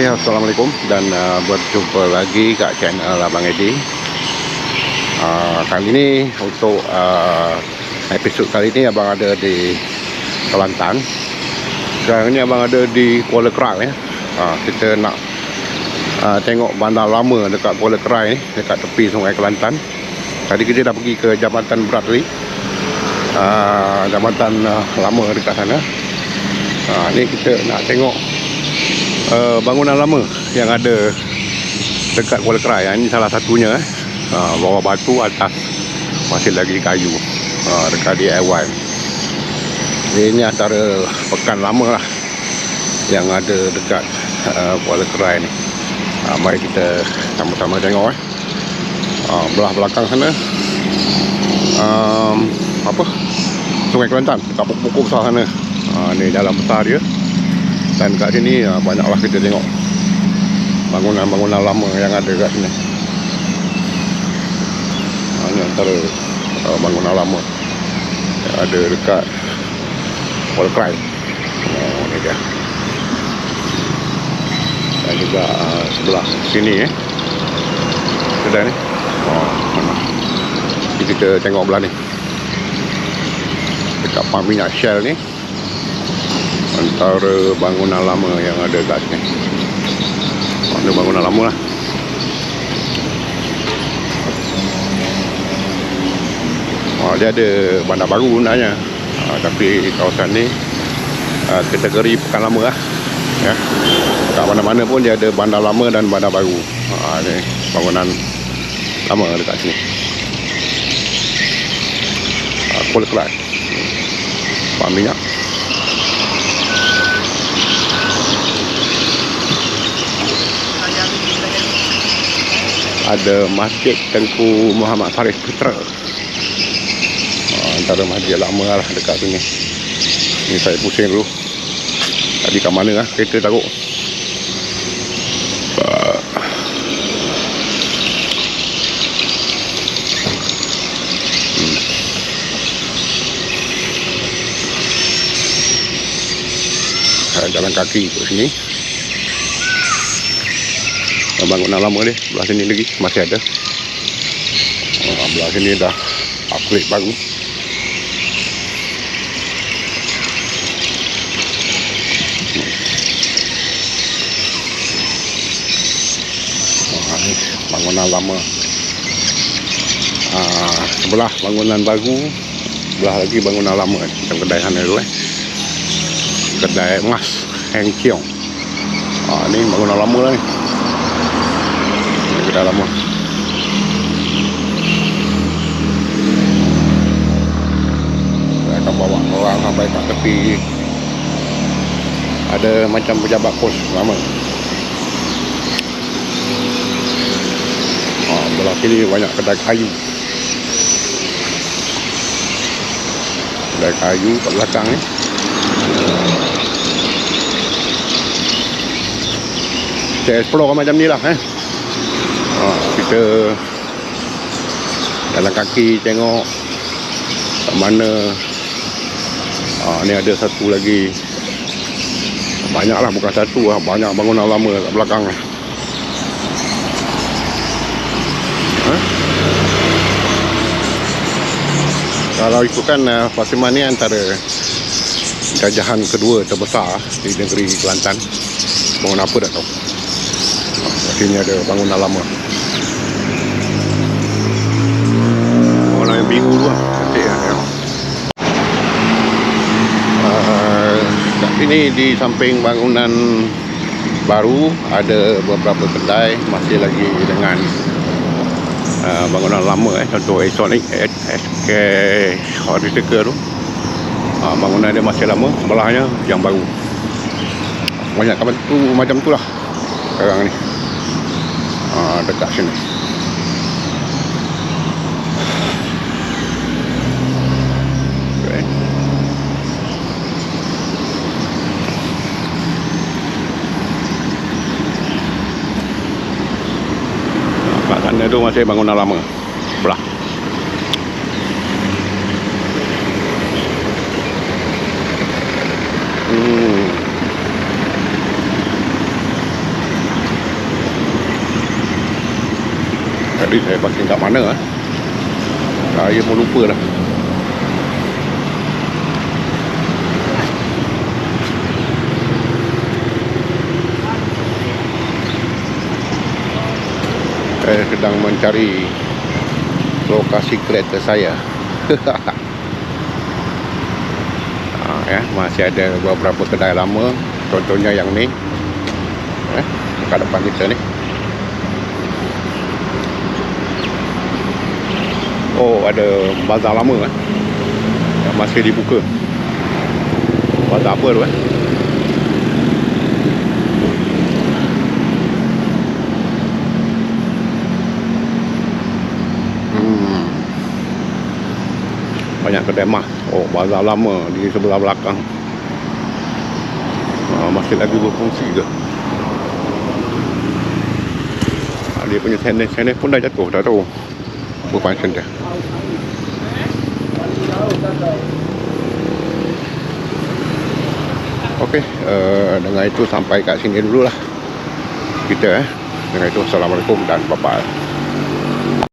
Okey, Assalamualaikum dan uh, berjumpa lagi kat channel Abang Edi. Uh, kali ni untuk uh, episod kali ni Abang ada di Kelantan. Sekarang ni Abang ada di Kuala Kerai ya. Uh, kita nak uh, tengok bandar lama dekat Kuala Kerai ni, dekat tepi Sungai Kelantan. Tadi kita dah pergi ke Jambatan Bradley. Uh, jambatan uh, lama dekat sana. Uh, ni kita nak tengok uh, bangunan lama yang ada dekat Kuala Kerai. Ini salah satunya eh. Uh, bawah batu atas masih lagi kayu. Uh, dekat DIY. Ini antara pekan lama lah yang ada dekat uh, Kuala Kerai ni. Uh, mari kita sama-sama tengok eh. Uh, belah belakang sana um, apa Sungai Kelantan dekat pokok-pokok sana. Uh, ni jalan besar dia dan kat sini uh, banyaklah kita tengok bangunan-bangunan lama yang ada kat sini. Ini antara uh, bangunan lama yang ada dekat Kuala Krai oh, ni dia. Dan juga sebelah sini eh. Kedai ni? Oh, mana? Kita tengok belah ni. Dekat pump minyak Shell ni antara bangunan lama yang ada kat sini. Ada bangunan lama lah. Oh, dia ada bandar baru sebenarnya. Ha, tapi kawasan ni ha, kategori pekan lama lah. Ya. Kat mana-mana pun dia ada bandar lama dan bandar baru. Ha, ni bangunan lama dekat sini. Ha, Kuala Kelas. Paham minyak. Ada Masjid Tengku Muhammad Faris Putra. Uh, antara masjid lama lah dekat sini. Ni saya pusing dulu. Tadi kat mana lah kereta taruh uh. hmm. jalan kaki ke sini bangunan lama dia belah sini lagi masih ada. Uh, belah sini dah upgrade baru. Bangunan lama. Uh, sebelah bangunan baru sebelah lagi bangunan lama. Macam kedai sana tu eh. Kedai emas Heng Kiong. Uh, ni bangunan lama lah ni lama saya akan bawa orang sampai kat tepi. Ada macam pejabat pos lama. Oh, belah sini banyak kedai kayu. Kedai kayu kat belakang ni. Saya explore macam ni lah eh ha, kita jalan kaki tengok kat mana. Ha, ni ada satu lagi. Banyak lah bukan satu lah. Banyak bangunan lama kat belakang lah. Ha? kalau ikutkan uh, Fatimah ni antara jajahan kedua terbesar di negeri Kelantan. Bangun apa dah tahu sini ada bangunan lama lah cantik lah ya. uh, sini di samping bangunan baru ada beberapa kedai masih lagi dengan uh, bangunan lama eh contoh Exonic SK Horticulture tu. Uh, bangunan dia masih lama sebelahnya yang baru. Banyak kapan tu macam tu lah sekarang ni. Ha, dekat sini Sebab sana tu masih bangunan lama Belah Hmm Tadi saya pakai kat mana eh? Saya pun lupa dah. Saya sedang mencari lokasi kereta saya. ha, ya, masih ada beberapa kedai lama. Contohnya yang ni. Eh, kat depan kita ni. Oh, ada bazar lama eh. Yang masih dibuka. Bazar apa tu eh? Banyak kedai mah. Oh, bazar lama di sebelah belakang. Ah, masih lagi berfungsi ke? Ah, dia punya tenis-tenis pun dah jatuh, dah tahu. Berfunction dia. Okey, uh, dengan itu sampai kat sini dululah kita eh. Dengan itu, Assalamualaikum dan bye-bye.